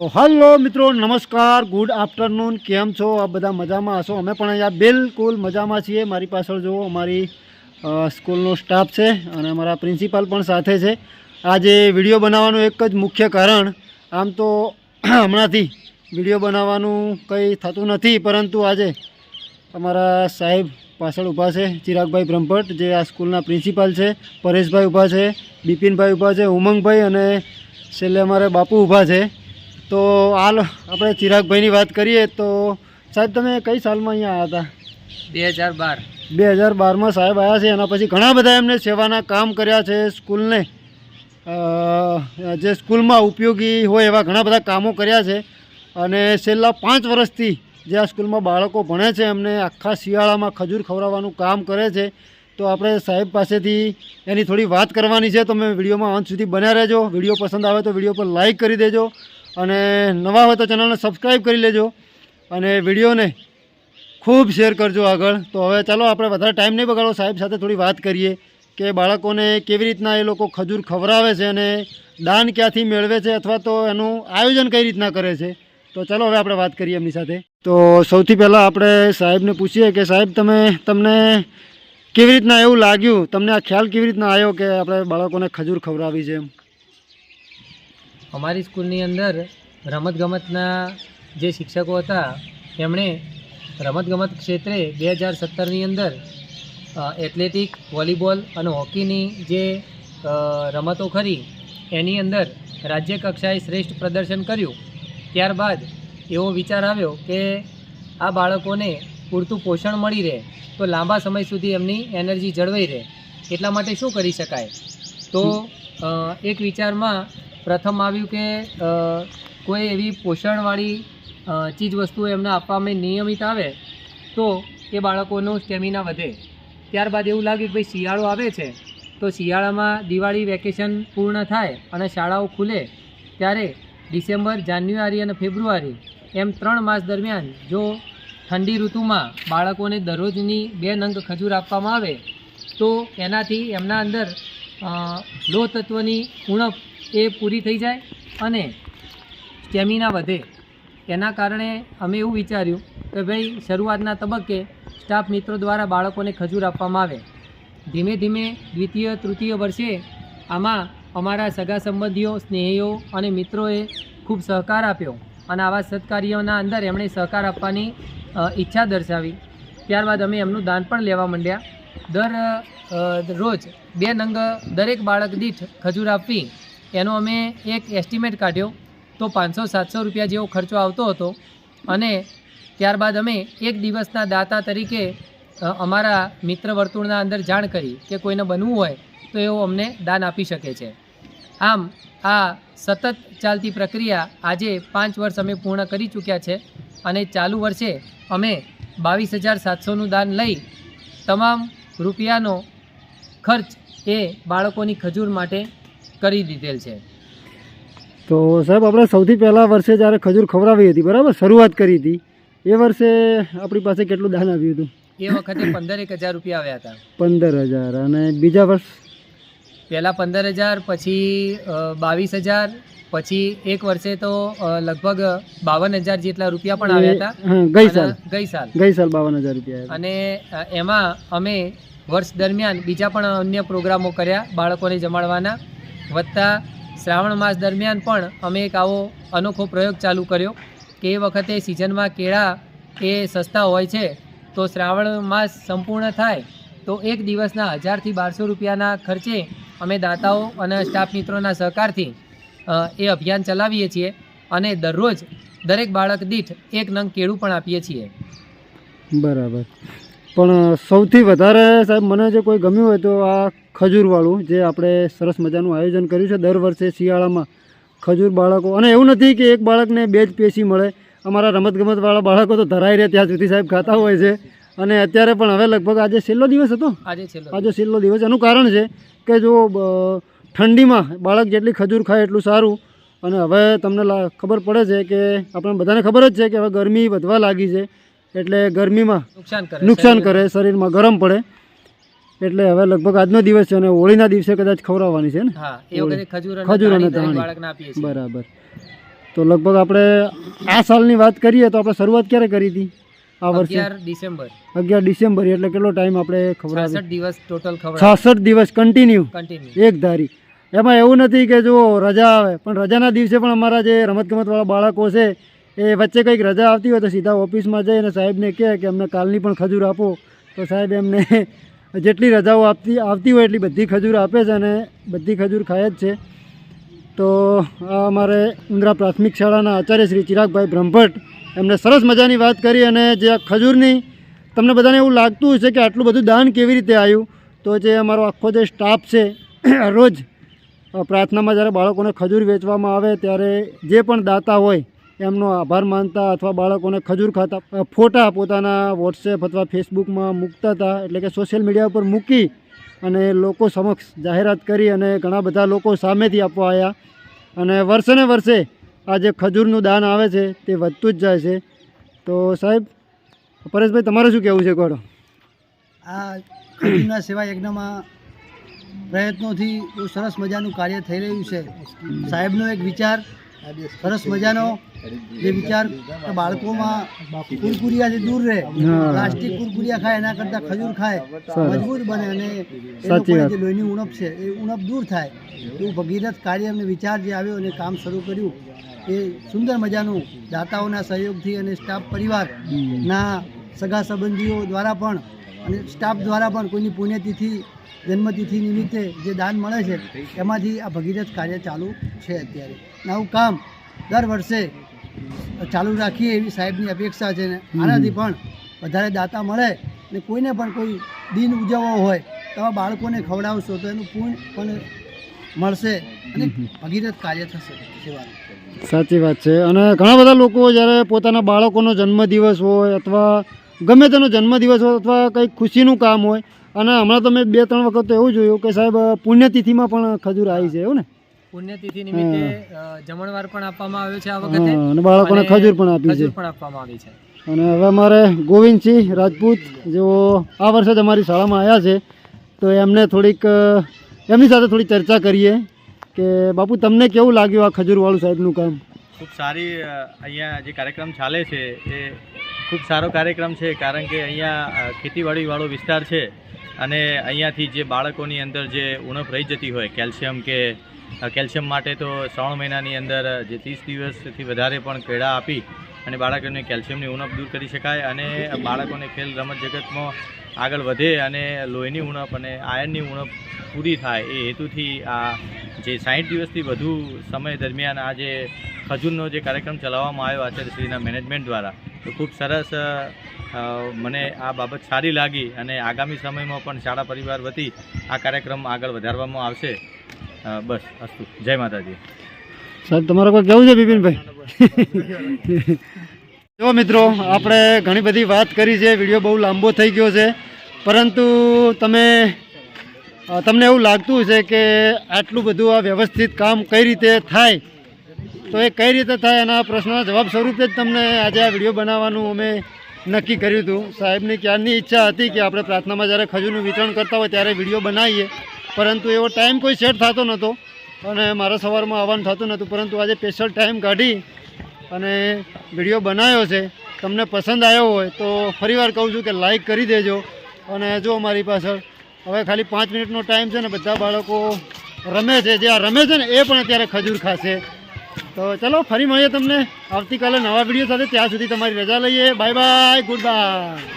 Hello મિત્રો, નમસ્કાર good afternoon કેમ છો? આ બધા મજામાં હશો? અમે પણ અહીંયા બિલકુલ મજામાં છીએ. મારી પાછળ જુઓ, અમારી સ્કૂલનો સ્ટાફ છે અને અમારા પ્રિન્સિપાલ પણ સાથે છે. આજે વીડિયો બનાવવાનું એક જ મુખ્ય કારણ, આમ તો હમણાંથી વીડિયો બનાવવાનું કંઈ થતું નથી, પરંતુ આજે અમારા સાહેબ પાછળ ઊભા છે, ચિરાગભાઈ બ્રહ્મભટ્ટ, જે આ સ્કૂલના પ્રિન્સિપાલ છે, પરેશભાઈ ઊભા છે, બિપિનભાઈ ઊભા છે, ઉમંગભાઈ અને છેલ્લે અમારે બાપુ ઊભા છે. તો હાલ આપણે ચિરાગભાઈની વાત કરીએ તો સાહેબ તમે કઈ સાલમાં અહીંયા આવ્યા હતા? બે હજાર બાર. બે હજાર બારમાં સાહેબ આવ્યા છે એના પછી ઘણા બધા એમને સેવાના કામ કર્યા છે સ્કૂલને. જે સ્કૂલમાં ઉપયોગી હોય એવા ઘણા બધા કામો કર્યા છે. અને છેલ્લા પાંચ વર્ષથી જે આ સ્કૂલમાં બાળકો ભણે છે એમને આખા શિયાળામાં ખજૂર ખવડાવવાનું કામ કરે છે. તો આપણે સાહેબ પાસેથી એની થોડી વાત કરવાની છે. તમે વિડીયોમાં અંત સુધી બન્યા રહેજો. વીડિયો પસંદ આવે તો વીડિયો પર લાઇક કરી દેજો. અને નવા હોય તો ચેનલને સબસ્ક્રાઈબ કરી લેજો અને વિડીયોને ખૂબ શેર કરજો આગળ. તો હવે ચાલો આપણે વધારે ટાઈમ નહીં બગાડો સાહેબ સાથે થોડી વાત કરીએ કે બાળકોને કેવી રીતના એ લોકો ખજૂર ખવડાવે છે અને દાન ક્યાંથી મેળવે છે અથવા તો એનું આયોજન કઈ રીતના કરે છે. તો ચાલો હવે આપણે વાત કરીએ એમની સાથે. તો સૌથી પહેલાં આપણે સાહેબને પૂછીએ કે સાહેબ, તમે, તમને કેવી રીતના એવું લાગ્યું? તમને આ ખ્યાલ કેવી રીતના આવ્યો કે આપણે બાળકોને ખજૂર ખવડાવી છે એમ? અમારી સ્કૂલની અંદર રમતગમતના જે શિક્ષકો હતા તેમણે રમતગમત ક્ષેત્રે બે હજાર સત્તરની અંદર એથ્લેટિક, વોલીબોલ અને હોકીની જે રમતો ખરી, એની અંદર રાજ્ય કક્ષાએ શ્રેષ્ઠ પ્રદર્શન કર્યું. ત્યારબાદ એવો વિચાર આવ્યો કે આ બાળકોને પૂરતું પોષણ મળી રહે, તો લાંબા સમય સુધી એમની એનર્જી જળવાઈ રહે. એટલા માટે શું કરી શકાય? તો એક વિચારમાં પ્રથમ આવ્યું કે કોઈ એવી પોષણવાળી ચીજવસ્તુઓ એમને આપવામાં નિયમિત આવે, તો એ બાળકોનું સ્ટેમિના વધે. ત્યારબાદ એવું લાગ્યું કે ભાઈ શિયાળો આવે છે, તો શિયાળામાં દિવાળી વેકેશન પૂર્ણ થાય અને શાળાઓ ખુલે, ત્યારે ડિસેમ્બર, જાન્યુઆરી અને ફેબ્રુઆરી એમ ત્રણ માસ દરમિયાન જો ઠંડી ઋતુમાં બાળકોને દરરોજની બે નંગ ખજૂર આપવામાં આવે, તો એનાથી એમના અંદર લોહ તત્વની ઉણપ એ પૂરી થઈ જાય અને સ્ટેમિના વધે. એના કારણે અમે એવું વિચાર્યું કે ભાઈ શરૂઆતના તબક્કે સ્ટાફ મિત્રો દ્વારા બાળકોને ખજૂર આપવામાં આવે. ધીમે ધીમે દ્વિતીય, તૃતીય વર્ષે આમાં અમારા સગા સંબંધીઓ, સ્નેહીઓ અને મિત્રોએ ખૂબ સહકાર આપ્યો અને આવા સત્કાર્યોના અંદર એમણે સહકાર આપવાની ઈચ્છા દર્શાવી. ત્યારબાદ અમે એમનું દાન પણ લેવા માંડ્યા. દર રોજ બે નંગ દરેક બાળક દીઠ ખજૂર આપવી એનો અમે એક એસ્ટિમેટ કાઢ્યો તો પાંચસો સાતસો રૂપિયા જેવો ખર્ચો આવતો હતો અને ત્યારબાદ અમે એક દિવસના દાતા તરીકે અમારા મિત્ર વર્તુળના અંદર જાણ કરી કે કોઈને બનવું હોય તો એવો અમને દાન આપી શકે છે. આમ, આ સતત ચાલતી પ્રક્રિયા આજે પાંચ વર્ષ અમે પૂર્ણ કરી ચૂક્યા છે અને ચાલુ વર્ષે અમે બાવીસ હજાર સાતસોનું દાન લઈ તમામ રૂપિયાનો ખર્ચ એ બાળકોની ખજૂર માટે કરી દીધેલ છે. તો સાહેબ આપણે સૌથી પહેલાં વર્ષે જ્યારે ખજૂર ખવડાવી હતી બરાબર? શરૂઆત કરી હતી. એ વર્ષે આપણી પાસે કેટલું દાન આવ્યું હતું? એ વખતે પંદર એક હજાર રૂપિયા આવ્યા હતા. પંદર હજાર. અને બીજા વર્ષ? પહેલાં પંદર હજાર પછી બાવીસ હજાર પછી એક વર્ષે તો લગભગ બાવન હજાર જેટલા રૂપિયા પણ આવ્યા હતા. ગઈ સાલ. ગઈ સાલ. ગઈ સાલ બાવન હજાર રૂપિયા અને એમાં અમે વર્ષ દરમિયાન બીજા પણ અન્ય પ્રોગ્રામો કર્યા બાળકોને જમાડવાના. વત્તા શ્રાવણ માસ દરમિયાન પણ અમે એક આવો અનોખો પ્રયોગ ચાલુ કર્યો કે એ વખતે સિઝનમાં કેળા એ સસ્તા હોય છે, તો શ્રાવણ માસ સંપૂર્ણ થાય, તો એક દિવસના હજારથી બારસો રૂપિયાના ખર્ચે અમે દાતાઓ અને સ્ટાફ મિત્રોના સહકારથી એ અભિયાન ચલાવીએ છીએ અને દરરોજ દરેક બાળક દીઠ એક નંગ કેળું પણ આપીએ છીએ. બરાબર. પણ સૌથી વધારે સાહેબ મને જે કોઈ ગમ્યું હોય તો આ ખજૂરવાળું જે આપણે સરસ મજાનું આયોજન કર્યું છે દર વર્ષે શિયાળામાં. ખજૂર બાળકો અને એવું નથી કે એક બાળકને બે જ પેશી મળે. અમારા રમતગમતવાળા બાળકો તો ધરાઈ રહે ત્યાં સુધી સાહેબ ખાતા હોય છે. અને અત્યારે પણ હવે લગભગ આજે છેલ્લો દિવસ હતો. આજે છેલ્લો આજે છેલ્લો દિવસ. એનું કારણ છે કે જો ઠંડીમાં બાળક જેટલી ખજૂર ખાય એટલું સારું. અને હવે તમને લા- ખબર પડે છે કે આપણને બધાને ખબર જ છે કે હવે ગરમી વધવા લાગી છે. એટલે ગરમીમાં નુકસાન કરે નુકસાન કરે શરીરમાં ગરમ પડે. એટલે હવે લગભગ આજનો દિવસ છે અને હોળીના દિવસે કદાચ ખવડાવવાની છે ને? ખજૂર અને ધાણી બરાબર. તો લગભગ આપણે આ સાલની વાત કરીએ તો આપણે શરૂઆત ક્યારે કરી હતી? આ વર્ષે? ડિસેમ્બર. અગિયાર ડિસેમ્બર એટલે કેટલો ટાઈમ આપણે ખબર છાસઠ દિવસ ટોટલ ખબર છાસઠ દિવસ કન્ટિન્યુ કન્ટિન્યુ એક ધારી. એમાં એવું નથી કે જો રજા આવે. પણ રજાના દિવસે પણ અમારા જે રમતગમતવાળા બાળકો છે એ વચ્ચે કંઈક રજા આવતી હોય તો સીધા ઓફિસમાં જઈને સાહેબને કહે કે અમને કાલની પણ ખજૂર આપો. તો સાહેબ એમને જેટલી રજાઓ આપતી, આવતી હોય એટલી બધી ખજૂર આપે છે અને બધી ખજૂર ખાય જ છે. તો આ અમારે ઉંદરા પ્રાથમિક શાળાના આચાર્ય શ્રી ચિરાગભાઈ બ્રહ્મભટ્ટ એમને સરસ મજાની વાત કરી અને જે આ ખજૂરની તમને બધાને એવું લાગતું હશે કે આટલું બધું દાન કેવી રીતે આવ્યું તો જે અમારો આખો જે સ્ટાફ છે, રોજ પ્રાર્થનામાં જ્યારે બાળકોને ખજૂર વેચવામાં આવે ત્યારે જે પણ દાતા હોય એમનો આભાર માનતા અથવા બાળકોને ખજૂર ખાતા ફોટા પોતાના વોટ્સએપ અથવા ફેસબુકમાં મૂકતા હતા, એટલે કે સોશિયલ મીડિયા ઉપર મૂકી અને લોકો સમક્ષ જાહેરાત કરી અને ઘણા બધા લોકો સામેથી આપવા આવ્યા અને વર્ષે વર્ષે આ જે ખજૂરનું દાન આવે છે, તે વધતું જ જાય છે. તો સાહેબ, પરેશભાઈ, તમારે શું કહેવું છે કહો આ ખજૂરના સેવા યજ્ઞમાં પ્રયત્નોથી બહુ સરસ મજાનું કાર્ય થઈ રહ્યું છે. સાહેબનો એક વિચાર સરસ મજાનો જે વિચાર બાળકોમાં કુરકુરિયાથી દૂર રહે પ્લાસ્ટિક કુરકુરિયા ખાય એના કરતાં ખજૂર ખાય. મજબૂત બને અને એ જે લોહીની ઉણપ છે એ ઉણપ દૂર થાય. એવું ભગીરથ કાર્ય અને વિચાર જે આવ્યો અને કામ શરૂ કર્યું એ સુંદર મજાનું દાતાઓના સહયોગથી અને સ્ટાફ પરિવારના સગા સંબંધીઓ દ્વારા પણ અને સ્ટાફ દ્વારા પણ કોઈની પુણ્યતિથિ જન્મતિથિ નિમિત્તે જે દાન મળે છે એમાંથી આ ભગીરથ કાર્ય ચાલુ છે અત્યારે. આવું કામ દર વર્ષે ચાલુ રાખીએ એવી સાહેબની અપેક્ષા છે ને આનાથી પણ વધારે દાતા મળે ને કોઈને પણ કોઈ દિન ઉજવવો હોય તો બાળકોને ખવડાવશો તો એનું પુણ્ય પણ મળશે અને ભગીરથ કાર્ય થશે સેવાનું. સાચી વાત છે. અને ઘણા બધા લોકો જ્યારે પોતાના બાળકોનો જન્મદિવસ હોય અથવા ગમે તેનો જન્મદિવસ હોય અથવા કંઈક ખુશીનું કામ હોય. અને હમણાં તો મેં બે ત્રણ વખત તો એવું જોયું કે સાહેબ પુણ્યતિથિમાં પણ ખજૂર આવી છે એવું ને? પુણ્યતિથિ નિમિત્તે જમણવાર પણ આપવામાં આવ્યો છે આ વખતે. અને બાળકોને ખજૂર પણ આપી છે. પણ આપવામાં આવી છે. અને હવે અમારે ગોવિંદસિંહ રાજપૂત જેઓ આ વર્ષે જ અમારી શાળામાં આવ્યા છે તો એમને થોડીક એમની સાથે થોડી ચર્ચા કરીએ કે બાપુ તમને કેવું લાગ્યું આ ખજૂરવાળું સાહેબનું કામ? ખૂબ સારી અહીંયા જે કાર્યક્રમ ચાલે છે એ ખૂબ સારો કાર્યક્રમ છે, કારણ કે અહીંયા ખેતીવાડીવાળો વિસ્તાર છે અને અહીંયાથી જે બાળકોની અંદર જે ઉણપ રહી જતી હોય, કેલ્શિયમ કે કેલ્શિયમ માટે તો શ્રાવણ મહિનાની અંદર જે ત્રીસ દિવસથી વધારે પણ કેળા આપી અને બાળકોને કેલ્શિયમની ઉણપ દૂર કરી શકાય અને બાળકોને ખેલ રમત જગતમાં આગળ વધે અને લોહીની ઉણપ અને આયર્નની ઉણપ પૂરી થાય એ હેતુથી આ જે સાઠ દિવસથી વધુ સમય દરમિયાન આ જે ખજૂરનો જે કાર્યક્રમ ચલાવવામાં આવ્યો, આચાર્યશ્રીના મેનેજમેન્ટ દ્વારા તો ખૂબ સરસ મને આ બાબત સારી લાગી અને આગામી સમયમાં પણ શાળા પરિવાર વતી આ કાર્યક્રમ આગળ વધારવામાં આવશે. બસ અસ્તુ. જય માતાજી. સાહેબ તમારે કોઈ કેવું છે બિપિનભાઈ? જો મિત્રો આપણે ઘણી બધી વાત કરી છે વીડિયો બહુ લાંબો થઈ ગયો છે પરંતુ તમે તમને એવું લાગતું છે કે આટલું બધું આ વ્યવસ્થિત કામ કઈ રીતે થાય? તો એ કઈ રીતે થાય એના પ્રશ્નના જવાબ સ્વરૂપે જ તમને આજે આ વીડિયો બનાવવાનું અમે નક્કી કર્યું હતું. સાહેબની ક્યારની ઈચ્છા હતી કે આપણે પ્રાર્થનામાં જ્યારે ખજૂરનું વિતરણ કરતા હોય ત્યારે વીડિયો બનાવીએ. પરંતુ એવો ટાઈમ કોઈ સેટ થતો નહોતો અને મારા સવારમાં આવવાનું થતું નહોતું. પરંતુ આજે સ્પેશિયલ ટાઈમ કાઢી અને વીડિયો બનાવ્યો છે. તમને પસંદ આવ્યો હોય તો ફરીવાર કહું છું કે લાઈક કરી દેજો અને જો મારી પાછળ હવે ખાલી પાંચ મિનિટનો ટાઈમ છે ને, બધા બાળકો રમે છે. જે આ રમે છે ને, એ પણ અત્યારે ખજૂર ખાશે. તો ચલો, ફરી મળીએ તમને. આવતીકાલે નવા વીડિયો સાથે. ત્યાં સુધી તમારી રજા લઈએ. Bye bye good bye